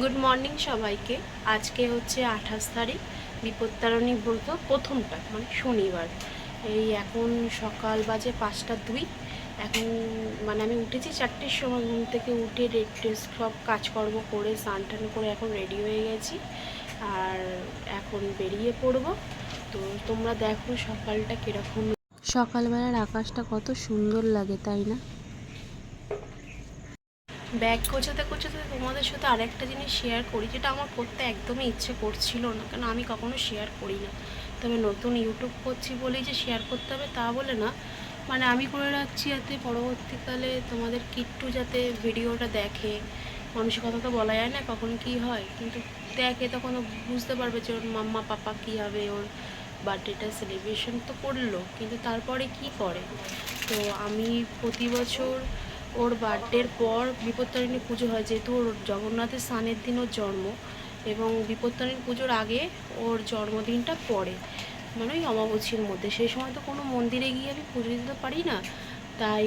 Good morning সবাইকে। আজকে হচ্ছে আঠাশ তারিখ, বিপত্তারণী ব্রত প্রথমটা মানে শনিবার। এই এখন সকাল বাজে পাঁচটা দুই। এখন মানে আমি উঠেছি চারটের সময়, ঘুম থেকে উঠে রেড সব কাজকর্ম করে, স্নান টান করে এখন রেডি হয়ে গেছি। আর এখন বেরিয়ে পড়ব। তো তোমরা দেখো সকালটা কীরকম। সকালবেলার আকাশটা কত সুন্দর লাগে, তাই না? ব্যাগ গোছাতে গোছাতে তোমাদের সাথে আরেকটা জিনিস শেয়ার করি, যেটা আমার করতে একদমই ইচ্ছে করছিল না কারণ আমি কখনো শেয়ার করি না। তবে নতুন ইউটিউব করছি বলেই যে শেয়ার করতে হবে তা বলে না। মানে আমি করে রাখছি যাতে পরবর্তীকালে তোমাদের কিট্টু যাতে ভিডিওটা দেখে। মানুষের কথা তো বলা যায় না কখন কি হয়, কিন্তু দেখে তখন বুঝতে পারবে যে ওর মাম্মা, পাপা কী হবে, ওর বার্থডেটা সেলিব্রেশন তো করল, কিন্তু তারপরে কি করে? তো আমি প্রতি বছর ওর বার্থডের পর বিপত্তারিণী পুজো হয়, যেহেতু ওর জগন্নাথের স্নানের দিন ওর জন্ম এবং বিপত্তারিণী পুজোর আগে ওর জন্মদিনটা পরে মানে ওই অমাবস্যীর মধ্যে। সেই সময় তো কোনো মন্দিরে গিয়ে আমি পুজো দিতে পারি না। তাই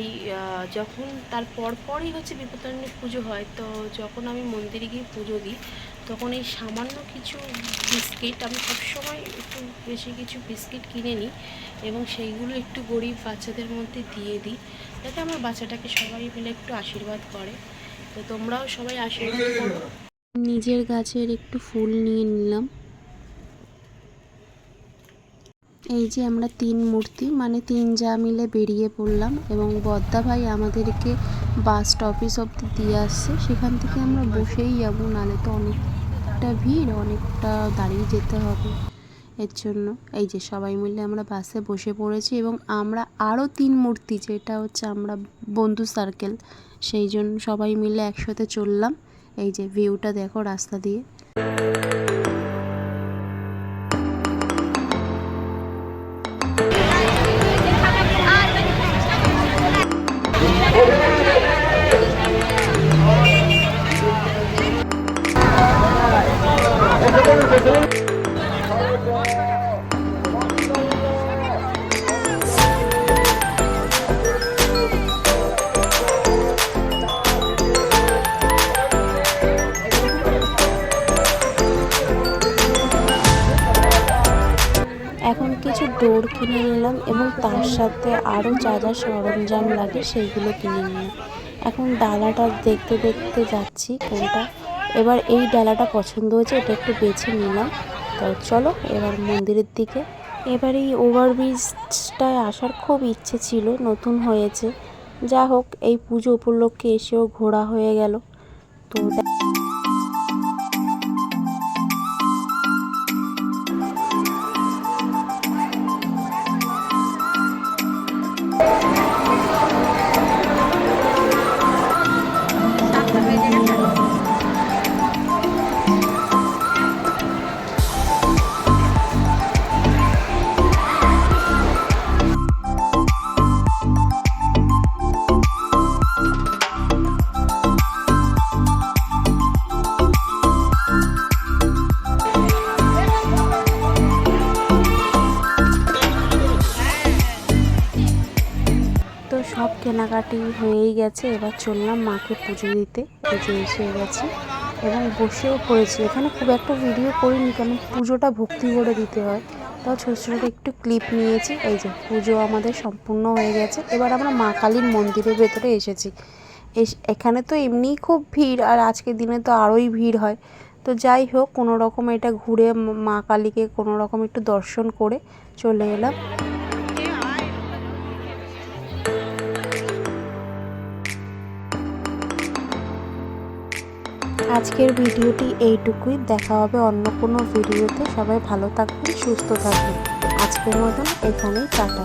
যখন তার পরপরই হচ্ছে বিপত্তারিণী পুজো হয়, তো যখন আমি মন্দিরে গিয়ে পুজো দিই তখন এই সামান্য কিছু বিস্কিট, আমি সবসময় একটু বেশি কিছু বিস্কিট কিনে নিই এবং সেইগুলো একটু গরিব বাচ্চাদের মধ্যে দিয়ে দিই যাতে আমার বাচ্চাটাকে সবাই মিলে একটু আশীর্বাদ করে। তো তোমরাও সবাই আশীর্বাদ করো। নিজের গাছের একটু ফুল নিয়ে নিলাম। এই যে আমরা তিন মূর্তি মানে তিন যা মিলে বেরিয়ে পড়লাম এবং বদ্দা ভাই আমাদেরকে বাস স্টপিস অব্দি দিয়ে আসছে। সেখান থেকে আমরা বসেই যাব, নালে তো অনেকটা ভিড়, অনেকটা দাঁড়িয়ে যেতে হবে। এর জন্য এই যে সবাই মিলে আমরা বাসে বসে পড়েছি এবং আমরা আরও তিন মূর্তি, যেটা হচ্ছে আমরা বন্ধু সার্কেল সেই জন্য সবাই মিলে একসাথে চললাম। এই যে ভিউটা দেখো রাস্তা দিয়ে। ডোর কিনে নিলাম এবং তার সাথে আরও যা যা সরঞ্জাম লাগে সেইগুলো কিনে নিলাম। এখন ডালাটা দেখতে দেখতে যাচ্ছি কোনটা। এবার এই ডালাটা পছন্দ হয়েছে, এটা একটু বেছে নিলাম। তো চলো এবার মন্দিরের দিকে। এবার এই ওভারব্রিজটায় আসার খুব ইচ্ছে ছিল, নতুন হয়েছে। যা হোক, এই পুজো উপলক্ষে এসেও ঘোরা হয়ে গেল। তো সব কেনাকাটি হয়েই গেছে। এবার চললাম মাকে পুজো দিতে। যে এসে গেছি। এবং বসেও পড়েছি। এখানে খুব একটা ভিডিও করিনি কারণ পুজোটা ভক্তি করে দিতে হয়। তাও ছোটো ছোটো একটু ক্লিপ নিয়েছি। এই যে, পুজো আমাদের সম্পূর্ণ হয়ে গেছে। এবার আমরা মা কালীর মন্দিরের ভেতরে এসেছি। এস- এখানে তো এমনিই খুব ভিড়, আর আজকের দিনে তো আরোই ভিড় হয়। তো যাই হোক কোনো রকম এটা ঘুরে মা কালীকে কোনো রকম একটু দর্শন করে চলে এলাম। আজকের ভিডিওটি এইটুকুই। দেখা হবে অন্য কোনো ভিডিওতে। সবাই ভালো থাকবেন, সুস্থ থাকবেন। আজকের মতন এখানেই টাটা।